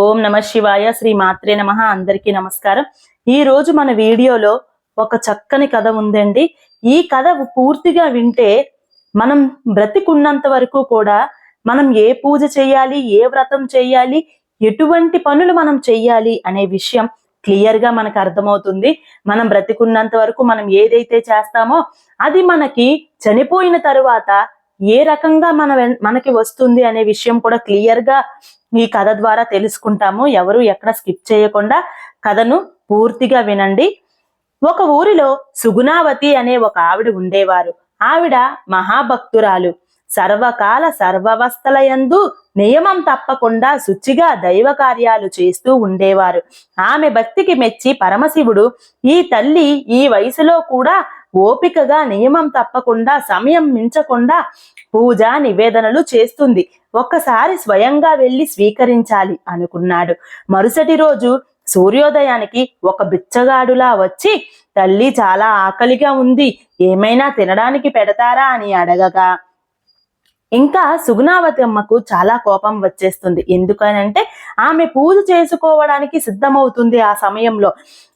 ఓం నమ శివాయ శ్రీ మాత్రే నమ. అందరికీ నమస్కారం. ఈ రోజు మన వీడియోలో ఒక చక్కని కథ ఉందండి. ఈ కథ పూర్తిగా వింటే మనం బ్రతికున్నంత వరకు కూడా మనం ఏ పూజ చేయాలి ఏ వ్రతం చేయాలి ఎటువంటి పనులు మనం చెయ్యాలి అనే విషయం క్లియర్గా మనకు అర్థమవుతుంది. మనం బ్రతికున్నంత వరకు మనం ఏదైతే చేస్తామో అది మనకి చనిపోయిన తరువాత ఏ రకంగా మన వెన్- మనకి వస్తుంది అనే విషయం కూడా క్లియర్గా ఈ కథ ద్వారా తెలుసుకుంటాము. ఎవరు ఎక్కడ స్కిప్ చేయకుండా కథను పూర్తిగా వినండి. ఒక ఊరిలో సుగుణావతి అనే ఒక ఆవిడ ఉండేవారు. ఆవిడ మహాభక్తురాలు. సర్వకాల సర్వవస్థలయందు నియమం తప్పకుండా శుచిగా దైవ కార్యాలు చేస్తూ ఉండేవారు. ఆమె భక్తికి మెచ్చి పరమశివుడు ఈ తల్లి ఈ వయసులో కూడా ఓపికగా నియమం తప్పకుండా సమయం మించకుండా పూజ నివేదనలు చేస్తుంది. ఒక్కసారి స్వయంగా వెళ్ళి స్వీకరించాలి అనుకున్నాడు. మరుసటి రోజు సూర్యోదయానికి ఒక బిచ్చగాడులా వచ్చి తల్లి చాలా ఆకలిగా ఉంది ఏమైనా తినడానికి పెడతారా? అని అడగగా. ఇంకా సుగుణావతి అమ్మకు చాలా కోపం వచ్చేస్తుంది. ఎందుకనంటే ఆమె పూజ చేసుకోవడానికి సిద్ధమవుతుంది ఆ సమయంలో.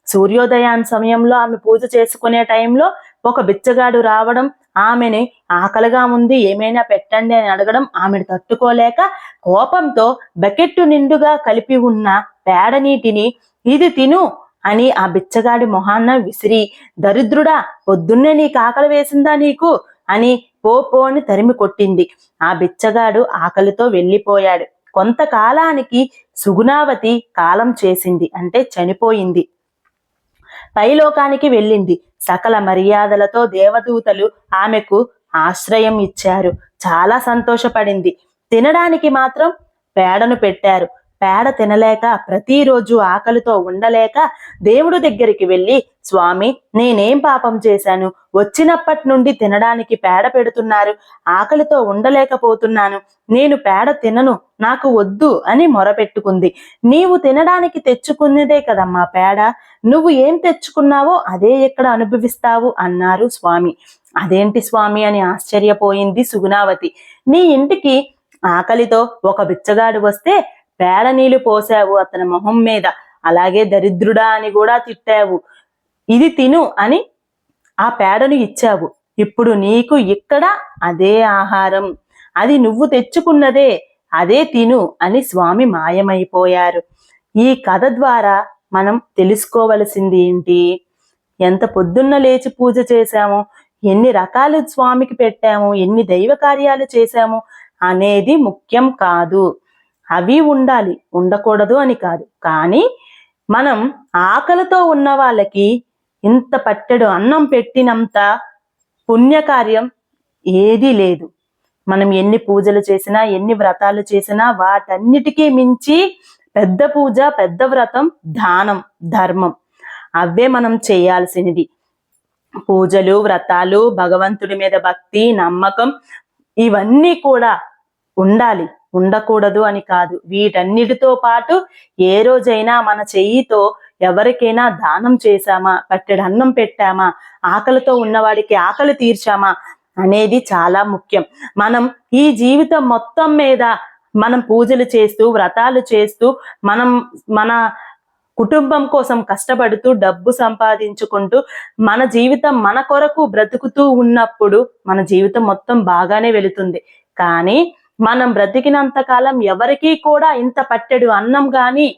సూర్యోదయం సమయంలో ఆమె పూజ చేసుకునే టైంలో ఒక బిచ్చగాడు రావడం ఆమెని ఆకలిగా ఉంది ఏమైనా పెట్టండి అని అడగడం ఆమెను తట్టుకోలేక కోపంతో బకెట్టు నిండుగా కలిపి ఉన్న పేడ నీటిని ఇది తిను అని ఆ బిచ్చగాడి మొహాన్న విసిరి దరిద్రుడా పొద్దున్నే నీకు ఆకలి వేసిందా నీకు? అని పోపో పో అని తరిమి కొట్టింది. ఆ బిచ్చగాడు ఆకలితో వెళ్ళిపోయాడు. కొంతకాలానికి సుగుణావతి కాలం చేసింది అంటే చనిపోయింది. పైలోకానికి వెళ్ళింది. సకల మర్యాదలతో దేవదూతలు ఆమెకు ఆశ్రయం ఇచ్చారు. చాలా సంతోషపడింది. తినడానికి మాత్రం పేడను పెట్టారు. పేడ తినలేక ప్రతిరోజు ఆకలితో ఉండలేక దేవుడు దగ్గరికి వెళ్ళి స్వామి నేనేం పాపం చేశాను? వచ్చినప్పటి నుండి తినడానికి పేడ పెడుతున్నారు. ఆకలితో ఉండలేకపోతున్నాను. నేను పేడ తినను. నాకు వద్దు అని మొరపెట్టుకుంది. నీవు తినడానికి తెచ్చుకున్నదే కదమ్మా పేడ. నువ్వు ఏం తెచ్చుకున్నావో అదే ఎక్కడ అనుభవిస్తావు అన్నారు స్వామి. అదేంటి స్వామి అని ఆశ్చర్యపోయింది సుగుణావతి. నీ ఇంటికి ఆకలితో ఒక బిచ్చగాడు వస్తే పేడ నీళ్ళు పోసావు అతని మొహం మీద. అలాగే దరిద్రుడా అని కూడా తిట్టావు. ఇది తిను అని ఆ పేడను ఇచ్చావు. ఇప్పుడు నీకు ఇక్కడ అదే ఆహారం. అది నువ్వు తెచ్చుకున్నదే. అదే తిను అని స్వామి మాయమైపోయారు. ఈ కథ ద్వారా మనం తెలుసుకోవలసింది ఏంటి? ఎంత పొద్దున్న లేచి పూజ చేశాము? ఎన్ని రకాలు స్వామికి పెట్టాము? ఎన్ని దైవ కార్యాలు చేశాము? అనేది ముఖ్యం కాదు. అవి ఉండాలి ఉండకూడదు అని కాదు. కానీ మనం ఆకలితో ఉన్న వాళ్ళకి ఇంత పట్టెడు అన్నం పెట్టినంత పుణ్యకార్యం ఏదీ లేదు. మనం ఎన్ని పూజలు చేసినా ఎన్ని వ్రతాలు చేసినా వాటన్నిటికీ మించి పెద్ద పూజ పెద్ద వ్రతం దానం ధర్మం. అవే మనం చేయాల్సినది పూజలు వ్రతాలు భగవంతుడి మీద భక్తి నమ్మకం ఇవన్నీ కూడా ఉండాలి. ఉండకూడదు అని కాదు. వీటన్నిటితో పాటు ఏ రోజైనా మన చెయ్యితో ఎవరికైనా దానం చేశామా? పట్టెడు అన్నం పెట్టామా? ఆకలితో ఉన్నవాడికి ఆకలి తీర్చామా? అనేది చాలా ముఖ్యం. మనం ఈ జీవితం మొత్తం మీద మనం పూజలు చేస్తూ వ్రతాలు చేస్తూ మనం మన కుటుంబం కోసం కష్టపడుతూ డబ్బు సంపాదించుకుంటూ మన జీవితం మన కొరకు బ్రతుకుతూ ఉన్నప్పుడు మన జీవితం మొత్తం బాగానే వెళుతుంది. కానీ మనం బ్రతికినంత కాలం ఎవరికీ కూడా ఇంత పట్టెడు అన్నం గాని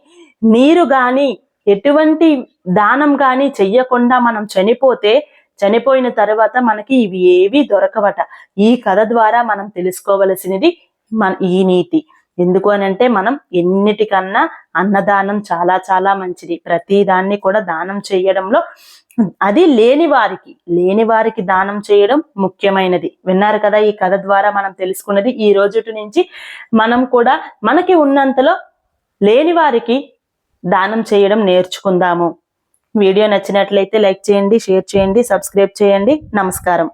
నీరు గాని ఎటువంటి దానం గాని చెయ్యకుండా మనం చనిపోతే చనిపోయిన తర్వాత మనకి ఇవి ఏవి దొరకవట. ఈ కథ ద్వారా మనం తెలుసుకోవలసినది మన ఈ నీతి. ఎందుకు అనంటే మనం ఎన్నిటికన్నా అన్నదానం చాలా చాలా మంచిది. ప్రతి దాన్ని కూడా దానం చేయడంలో అది లేని వారికి లేని వారికి దానం చేయడం ముఖ్యమైనది. విన్నారు కదా ఈ కథ ద్వారా మనం తెలుసుకున్నది ఈ రోజుటి నుంచి మనం కూడా మనకి ఉన్నంతలో లేని వారికి దానం చేయడం నేర్చుకుందాము. వీడియో నచ్చినట్లయితే లైక్ చేయండి షేర్ చేయండి సబ్స్క్రైబ్ చేయండి. నమస్కారం.